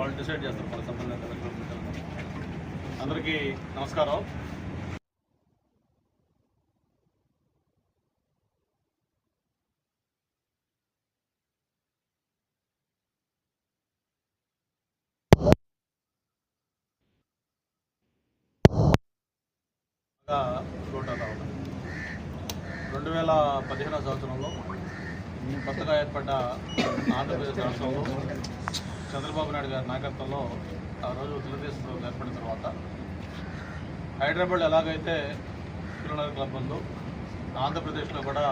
వాళ్ళు డిసైడ్ చేస్తారు మన సంబంధిత అందరికీ నమస్కారం. రెండు వేల పదిహేనో సంవత్సరంలో కొత్తగా ఏర్పడ్డ ఆంధ్రప్రదేశ్ రాష్ట్రంలో చంద్రబాబు నాయుడు గారి నాయకత్వంలో ఆ రోజు తెలుగుదేశం ప్రభుత్వం ఏర్పడిన తర్వాత హైదరాబాద్ ఎలాగైతే ఫిల్మనగర్ క్లబ్ ఉందో ఆంధ్రప్రదేశ్లో కూడా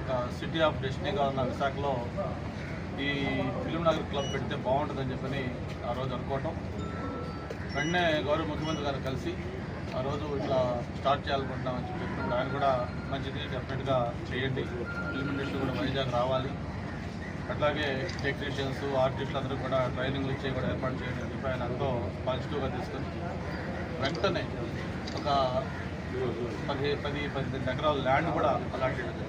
ఒక సిటీ ఆఫ్ డెస్టినీగా ఉన్న విశాఖలో ఈ ఫిలింనగర్ నగర్ క్లబ్ పెడితే బాగుంటుందని చెప్పని ఆ రోజు అనుకోవటం. వెంటనే గౌరవ ముఖ్యమంత్రి గారు కలిసి ఆ రోజు ఇట్లా స్టార్ట్ చేయాలనుకుంటున్నామని చెప్పి ఆయన కూడా మంచిది డెఫినెట్గా చేయండి. ఫిలిం ఇండస్ట్రీ కూడా వైజాగ్ రావాలి. అట్లాగే టెక్నీషియన్స్ ఆర్టిస్టులు అందరూ కూడా ట్రైనింగ్లు ఇచ్చి కూడా ఏర్పాటు చేయడం చెప్పి ఆయన ఎంతో పాజిటివ్గా తీసుకొని వెంటనే ఒక పది పది పదిహేను ఎకరాల ల్యాండ్ కూడా అలాట్ చేయడం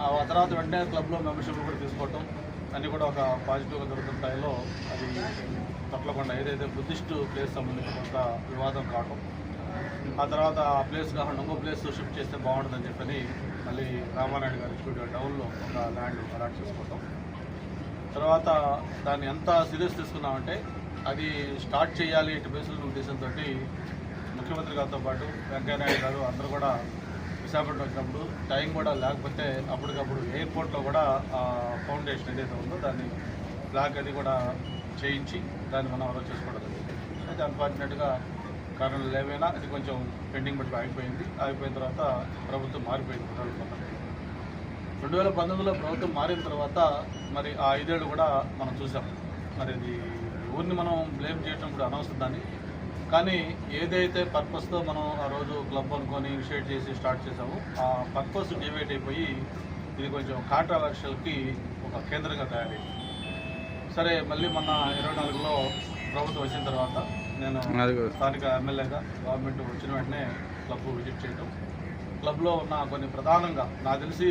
ఆ తర్వాత వెంటనే క్లబ్లో మెంబర్షిప్ కూడా తీసుకోవటం అన్నీ కూడా ఒక పాజిటివ్గా దొరుకుతున్న టైంలో అది తొట్లకొండ ఏదైతే బుద్ధిస్ట్ ప్లేస్ సంబంధించిన కొంత వివాదం కావటం ఆ తర్వాత ఆ ప్లేస్ కాకుండా ఇంకో ప్లేస్ షిఫ్ట్ చేస్తే బాగుంటుందని చెప్పని మళ్ళీ రామానాయుడు గారి స్టూడియో డౌన్లో ఒక ల్యాండ్ అలాట్ చేసుకోవటం తర్వాత దాన్ని ఎంత సీరియస్ తీసుకున్నామంటే అది స్టార్ట్ చేయాలి ఇటు బేసుల ఉద్దేశంతో ముఖ్యమంత్రి గారితో పాటు వెంకయ్యనాయుడు గారు అందరూ కూడా విశాఖపట్నం వచ్చినప్పుడు టైం కూడా లేకపోతే అప్పటికప్పుడు ఎయిర్పోర్ట్లో కూడా ఆ ఫౌండేషన్ ఏదైతే ఉందో దాన్ని బ్లాక్ అది కూడా చేయించి దాన్ని మనం అలా చేసుకోవడం జరిగింది. అయితే అన్ఫార్చునేట్గా కారణాలు లేవైనా అది కొంచెం పెండింగ్ బట్టి ఆగిపోయింది. ఆగిపోయిన తర్వాత ప్రభుత్వం మారిపోయింది రెండు వేల పంతొమ్మిదిలో ప్రభుత్వం మారిన తర్వాత మరి ఆ ఐదేళ్ళు కూడా మనం చూసాం. మరి అది ఊరిని మనం బ్లేమ్ చేయడం కూడా అనవసరం దాన్ని. కానీ ఏదైతే పర్పస్తో మనం ఆ రోజు క్లబ్ అనుకొని ఇనిషియేట్ చేసి స్టార్ట్ చేసామో ఆ పర్పస్ డివైడ్ అయిపోయి ఇది కొంచెం కాంట్రవర్షియల్కి ఒక కేంద్రంగా తయారైంది. సరే మళ్ళీ మొన్న ఇరవై నాలుగులో ప్రభుత్వం వచ్చిన తర్వాత నేను స్థానిక ఎమ్మెల్యేగా గవర్నమెంట్ వచ్చిన వెంటనే క్లబ్ విజిట్ చేయడం క్లబ్లో ఉన్న కొన్ని ప్రధానంగా నాకు తెలిసి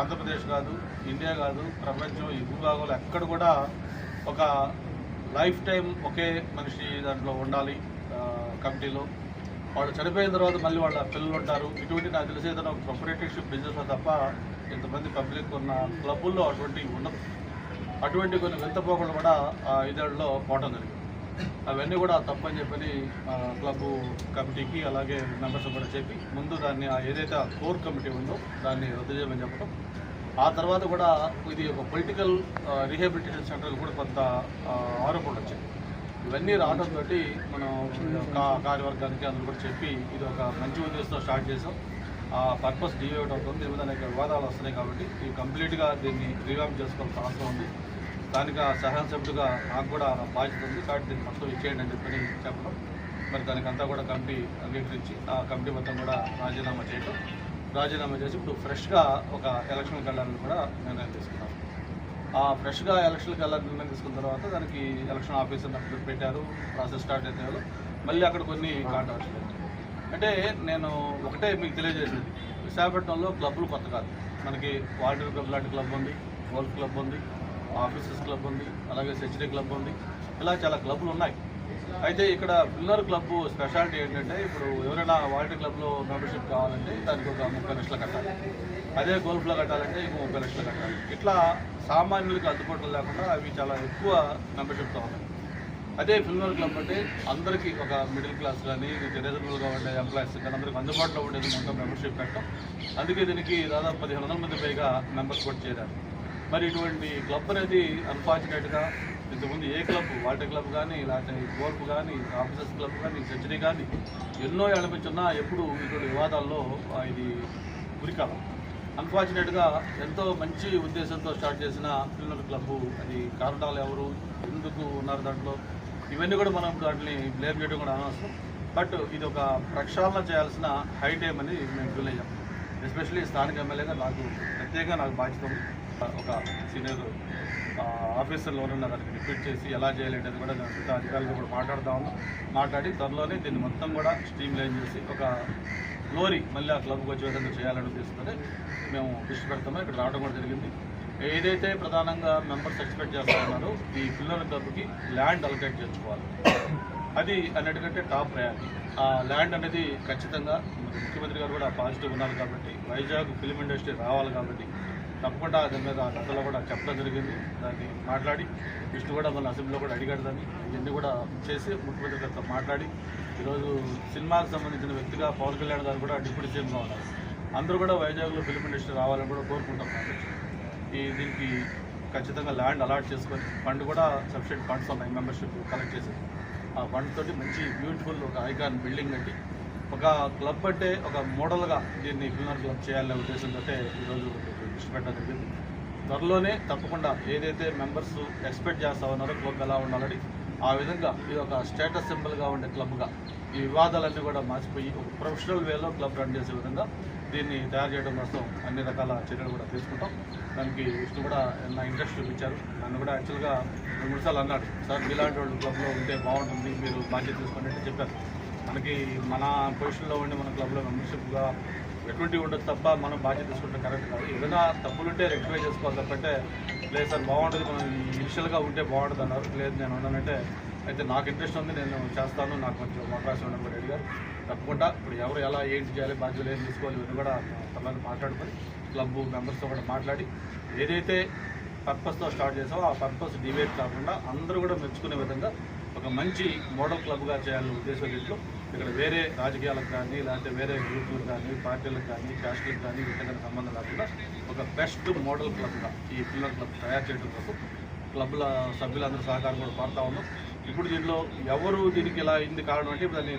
ఆంధ్రప్రదేశ్ కాదు ఇండియా కాదు ప్రపంచం ఈ భూభాగంలో ఎక్కడ కూడా ఒక లైఫ్ టైం ఒకే మనిషి దాంట్లో ఉండాలి కమిటీలో. వాళ్ళు చనిపోయిన తర్వాత మళ్ళీ వాళ్ళ పిల్లలు ఉంటారు. ఇటువంటి నాకు తెలిసి ఏదైనా ప్రొపరేటర్షిప్ బిజినెస్ తప్ప ఇంతమంది పబ్లిక్ ఉన్న క్లబ్బుల్లో అటువంటివి ఉండదు. అటువంటి కొన్ని వింతపోకలు కూడా ఆ ఐదేళ్ళలో పోవటం జరిగింది. అవన్నీ కూడా తప్పని చెప్పని క్లబ్ కమిటీకి అలాగే మెంబర్స్ కూడా చెప్పి ముందు దాన్ని ఆ ఏదైతే ఆ కోర్ కమిటీ ఉందో దాన్ని రద్దు చేయమని చెప్పడం ఆ తర్వాత కూడా ఇది ఒక పొలిటికల్ రీహాబిలిటేషన్ సెంటర్ కూడా కొంత ఆరోపణలు వచ్చాయి. ఇవన్నీ రావడంతో మనం కార్యవర్గానికి అందరూ కూడా చెప్పి ఇది ఒక మంచి ఉద్దేశంతో స్టార్ట్ చేసాం ఆ పర్పస్ డివేట్ అవుతుంది దీని మీద అనేక వివాదాలు వస్తున్నాయి కాబట్టి ఇది కంప్లీట్గా దీన్ని రివామ్ చేసుకోవాల్సిన అవసరం ఉంది. స్థానిక సహాయ సభ్యుడిగా నాకు కూడా నా బాధ్యత ఉంది. కాబట్టి దీన్ని మొత్తం ఇచ్చేయండి అని చెప్పని చెప్పడం. మరి దానికంతా కూడా కమిటీ అంగీకరించి ఆ కమిటీ మొత్తం కూడా రాజీనామా చేయడం రాజీనామా చేసి ఇప్పుడు ఫ్రెష్గా ఒక ఎలక్షన్కి వెళ్ళాలని కూడా నిర్ణయం తీసుకున్నాం. ఆ ఫ్రెష్గా ఎలక్షన్కి వెళ్ళాలని నిర్ణయం తీసుకున్న తర్వాత దానికి ఎలక్షన్ ఆఫీసర్ నాకు పెట్టారు. ప్రాసెస్ స్టార్ట్ అయితే మళ్ళీ అక్కడ కొన్ని కాంట్రవర్షన్లు అంటే నేను ఒకటే మీకు తెలియజేసింది. విశాఖపట్నంలో క్లబ్లు కొత్త కాదు. మనకి వాటర్ క్లబ్ లాంటి క్లబ్ ఉంది గోల్ఫ్ క్లబ్ ఉంది ఆఫీసెస్ క్లబ్ ఉంది అలాగే సెంచరీ క్లబ్ ఉంది. ఇలా చాలా క్లబ్లు ఉన్నాయి. అయితే ఇక్కడ పిల్లర్ క్లబ్ స్పెషాలిటీ ఏంటంటే ఇప్పుడు ఎవరైనా వాటర్ క్లబ్లో మెంబర్షిప్ కావాలంటే దానికి ఒక ముప్పై లక్షలు కట్టాలి. అదే గోల్ఫ్లో కట్టాలంటే ఇంకో ముప్పై లక్షలు కట్టాలి. ఇట్లా సామాన్యులకు అందుబాటులో లేకుండా అవి చాలా ఎక్కువ మెంబర్షిప్తో ఉన్నాయి. అదే ఫిల్మర్ క్లబ్ అంటే అందరికీ ఒక మిడిల్ క్లాస్ కానీ రీజనబుల్గా ఉండే ఎంప్లాయీస్ కానీ అందరికి అందుబాటులో ఉండేది మొత్తం మెంబర్షిప్ పెట్టడం. అందుకే దీనికి దాదాపు పదిహేను వందల మంది పైగా మెంబర్స్ కూడా చేరారు. మరి ఇటువంటి క్లబ్ అనేది అన్ఫార్చునేట్గా ఇంతకుముందు ఏ క్లబ్ వాటర్ క్లబ్ కానీ లేకపోతే గోల్ఫ్ కానీ ఆఫీసర్స్ క్లబ్ కానీ సెంచరీ కానీ ఎన్నో ఏళ్ళపించున్నా ఎప్పుడు ఇటువంటి వివాదాల్లో ఇది గురికాలం అన్ఫార్చునేట్గా ఎంతో మంచి ఉద్దేశంతో స్టార్ట్ చేసిన పిల్లల క్లబ్ అది కారణాలు ఎవరు ఎందుకు ఉన్నారు దాంట్లో ఇవన్నీ కూడా మనం దాంట్ని బ్లేమ్ చేయడం కూడా అనవసరం. బట్ ఇది ఒక ప్రక్షాళన చేయాల్సిన హై టైం అని మేము ఫీల్ అయ్యాం. ఎస్పెషల్లీ స్థానిక ఎమ్మెల్యేగా నాకు ప్రత్యేకంగా నాకు బాధ్యత ఉంది. ఒక సీనియర్ ఆఫీసర్లు ఎవరన్నా దానికి రిపీట్ చేసి ఎలా చేయాలి అనేది కూడా నేను మిగతా అధికారులతో కూడా మాట్లాడదాము. మాట్లాడి త్వరలోనే దీన్ని మొత్తం కూడా స్ట్రీమ్ లైన్ చేసి ఒక లోరీ మళ్ళీ ఆ క్లబ్కి వచ్చే విధంగా చేయాలని ఉద్దేశంతోనే మేము దృష్టి పెడతాము. ఇక్కడ రావడం కూడా జరిగింది. ఏదైతే ప్రధానంగా మెంబర్స్ ఎక్స్పెక్ట్ చేస్తున్నారో ఈ పిల్లల క్లబ్కి ల్యాండ్ అలొకేట్ చేసుకోవాలి. అది అన్నిటికంటే టాప్ ప్రయారిటీ. ఆ ల్యాండ్ అనేది ఖచ్చితంగా ముఖ్యమంత్రి గారు కూడా పాజిటివ్ ఉన్నారు కాబట్టి వైజాగ్ ఫిలిం ఇండస్ట్రీ రావాలి కాబట్టి తప్పకుండా దాని మీద గతంలో కూడా చెప్పడం జరిగింది. దాన్ని మాట్లాడి విష్ణు కూడా మన అసెంబ్లీలో కూడా అడిగాడు దాన్ని. ఇవన్నీ కూడా చేసి ముఖ్యమంత్రి గారితో మాట్లాడి ఈరోజు సినిమాకి సంబంధించిన వ్యక్తిగా పవన్ కళ్యాణ్ గారు కూడా డిప్యూటీ సీఎంగా ఉన్నారు అందరూ కూడా వైజాగ్లో ఫిలిం ఇండస్ట్రీ రావాలని కూడా కోరుకుంటాం ఈ దీనికి ఖచ్చితంగా ల్యాండ్ అలాట్ చేసుకొని ఫండ్ కూడా సఫిషియెంట్ ఫండ్స్ ఉన్నాయి మెంబర్షిప్ కలెక్ట్ చేసి. ఆ ఫండ్ తోటి మంచి బ్యూటిఫుల్ ఒక ఐకాన్ బిల్డింగ్ కట్టి ఒక క్లబ్ అంటే ఒక మోడల్గా దీన్ని ఫిల్మర్ క్లబ్ చేయాలనే ఉద్దేశంతో ఈరోజు పెట్టడం జరిగింది త్వరలోనే తప్పకుండా ఏదైతే మెంబర్స్ ఎక్స్పెక్ట్ చేస్తా ఉన్నారో క్లబ్ ఎలా ఉండాలని ఆ విధంగా ఇది ఒక స్టేటస్ సింబల్గా ఉండే క్లబ్గా ఈ వివాదాలన్నీ కూడా మార్చిపోయి ఒక ప్రొఫెషనల్ వేలో క్లబ్ రన్ చేసే విధంగా దీన్ని తయారు చేయడం కోసం అన్ని రకాల చర్యలు కూడా తీసుకుంటాం. దానికి విష్ణు కూడా నా ఇంట్రెస్ట్ చూపించారు. నన్ను కూడా యాక్చువల్గా రెండు మూడు సార్లు అన్నాడు. సార్ ఇలాంటి వాళ్ళు క్లబ్లో ఉంటే బాగుంటుంది మీరు బాధ్యత తీసుకోండి అంటే చెప్పారు. మనకి మన పొజిషన్లో ఉండి మన క్లబ్లో మెంబర్షిప్గా ఎటువంటి ఉండదు తప్ప మనం బాధ్యత తీసుకుంటే కరెక్ట్ కాదు. ఏదైనా తప్పులుంటే రెక్టిఫై చేసుకోవాలి తప్పంటే లేదు సార్ బాగుంటుంది మనం ఇనిషియల్గా ఉంటే బాగుంటుంది అన్నారు. లేదు నేను ఉన్నానంటే అయితే నాకు ఇంట్రెస్ట్ ఉంది నేను చేస్తాను నాకు కొంచెం అవకాశం ఉండడం కూడా అడిగారు తప్పకుండా ఇప్పుడు ఎవరు ఎలా ఏంటి చేయాలి బాధ్యతలు ఏం తీసుకోవాలి ఇవన్నీ కూడా తమని మాట్లాడుకొని క్లబ్ మెంబర్స్తో కూడా మాట్లాడి ఏదైతే పర్పస్తో స్టార్ట్ చేసామో ఆ పర్పస్ డివేట్ కాకుండా అందరూ కూడా మెచ్చుకునే విధంగా ఒక మంచి మోడల్ క్లబ్గా చేయాలనే ఉద్దేశం దీంట్లో ఇక్కడ వేరే రాజకీయాలకు కానీ లేకపోతే వేరే గ్రూపులకు కానీ పార్టీలకు కానీ క్యాస్ట్లకు కానీ వీటికైనా సంబంధం లేకుండా ఒక బెస్ట్ మోడల్ క్లబ్గా ఈ పిల్లల క్లబ్ తయారు చేయడం కొరకు క్లబ్ల సభ్యులందరూ సహకారం కూడా కోరుతా ఉన్నాం. ఇప్పుడు దీనిలో ఎవరు దీనికి ఇలా అయింది కారణం అంటే దాన్ని